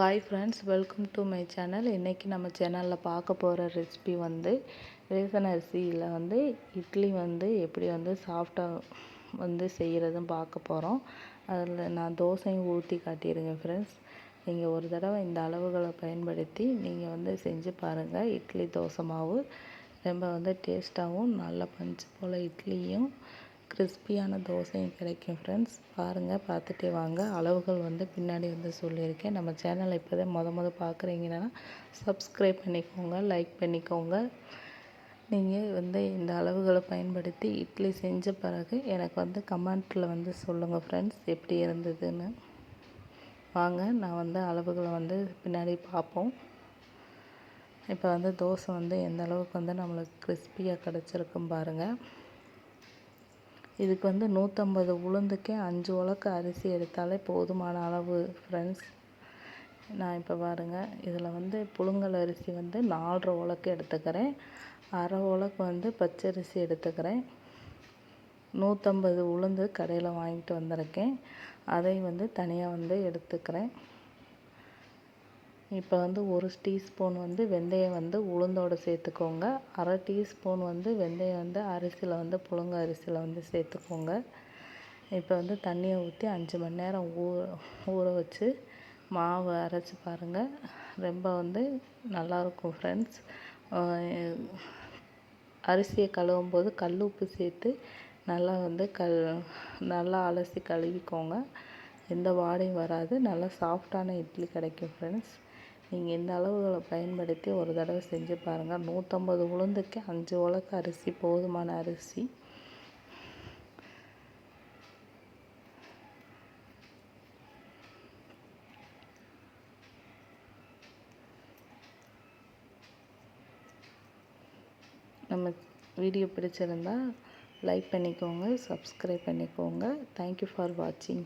Hi friends welcome to my channel இன்றைக்கி நம்ம சேனலில் பார்க்க போகிற ரெசிபி வந்து ரேசன் அரிசியில் வந்து இட்லி வந்து எப்படி வந்து சாஃப்டாக வந்து செய்கிறதும் பார்க்க போகிறோம் அதில் நான் தோசையும் ஊற்றி காட்டியிருக்கேன் ஃப்ரெண்ட்ஸ் நீங்கள் ஒரு தடவை இந்த அளவுகளை பயன்படுத்தி நீங்கள் வந்து செஞ்சு பாருங்கள் இட்லி தோசை மாவு ரொம்ப வந்து டேஸ்ட்டாகவும் நல்ல பஞ்சு போல் இட்லியும் கிறிஸ்பியான தோசையும் கிடைக்கும் ஃப்ரெண்ட்ஸ் பாருங்கள் பார்த்துட்டே வாங்க. அளவுகள் வந்து பின்னாடி வந்து சொல்லியிருக்கேன். நம்ம சேனலை இப்போ தான் மொதல் மொதல் பார்க்குறீங்கன்னா சப்ஸ்கிரைப் பண்ணிக்கோங்க லைக் பண்ணிக்கோங்க. நீங்கள் வந்து இந்த அளவுகளை பயன்படுத்தி இட்லி செஞ்ச பிறகு எனக்கு வந்து கமெண்ட்டில் வந்து சொல்லுங்கள் ஃப்ரெண்ட்ஸ் எப்படி இருந்ததுன்னு. வாங்க நான் வந்து அளவுகளை வந்து பின்னாடி பார்ப்போம். இப்போ வந்து தோசை வந்து எந்த அளவுக்கு வந்து நம்மளுக்கு கிறிஸ்பியாக கிடச்சிருக்கும் பாருங்கள் இதுக்கு வந்து நூற்றம்பது உளுந்துக்கே அஞ்சு உலக்கு அரிசி எடுத்தாலே போதுமான அளவு ஃப்ரெண்ட்ஸ் நான் இப்போ பாருங்கள் இதில் வந்து புழுங்கல் அரிசி வந்து நாலரை உலக்கு எடுத்துக்கிறேன். அரை உலக்கு வந்து பச்சரிசி எடுத்துக்கிறேன். நூற்றம்பது உளுந்து கடையில் வாங்கிட்டு வந்திருக்கேன். அதை வந்து தனியாக வந்து எடுத்துக்கிறேன். இப்போ வந்து ஒரு டீஸ்பூன் வந்து வெந்தயம் வந்து உளுந்தோடு சேர்த்துக்கோங்க. அரை டீஸ்பூன் வந்து வெந்தயம் வந்து அரிசியில் வந்து புழுங்க அரிசியில் வந்து சேர்த்துக்கோங்க. இப்போ வந்து தண்ணியை ஊற்றி அஞ்சு மணி நேரம் ஊற ஊற வச்சு மாவு அரைச்சி பாருங்கள் ரொம்ப வந்து நல்லாயிருக்கும் ஃப்ரெண்ட்ஸ் அரிசியை கழுவும் போது கல் உப்பு சேர்த்து நல்லா வந்து கல் நல்லா அலசி கழுவிக்கோங்க. எந்த வாடையும் வராது. நல்லா சாஃப்டான இட்லி கிடைக்கும் ஃப்ரெண்ட்ஸ் நீங்கள் இந்த அளவுகளை பயன்படுத்தி ஒரு தடவை செஞ்சு பாருங்கள் நூற்றம்பது உளுந்துக்கு அஞ்சு உலக்கு அரிசி போதுமான அரிசி. நம்ம வீடியோ பிடிச்சிருந்தா லைக் பண்ணிக்கோங்க சப்ஸ்கிரைப் பண்ணிக்கோங்க. தேங்க்யூ ஃபார் வாட்சிங்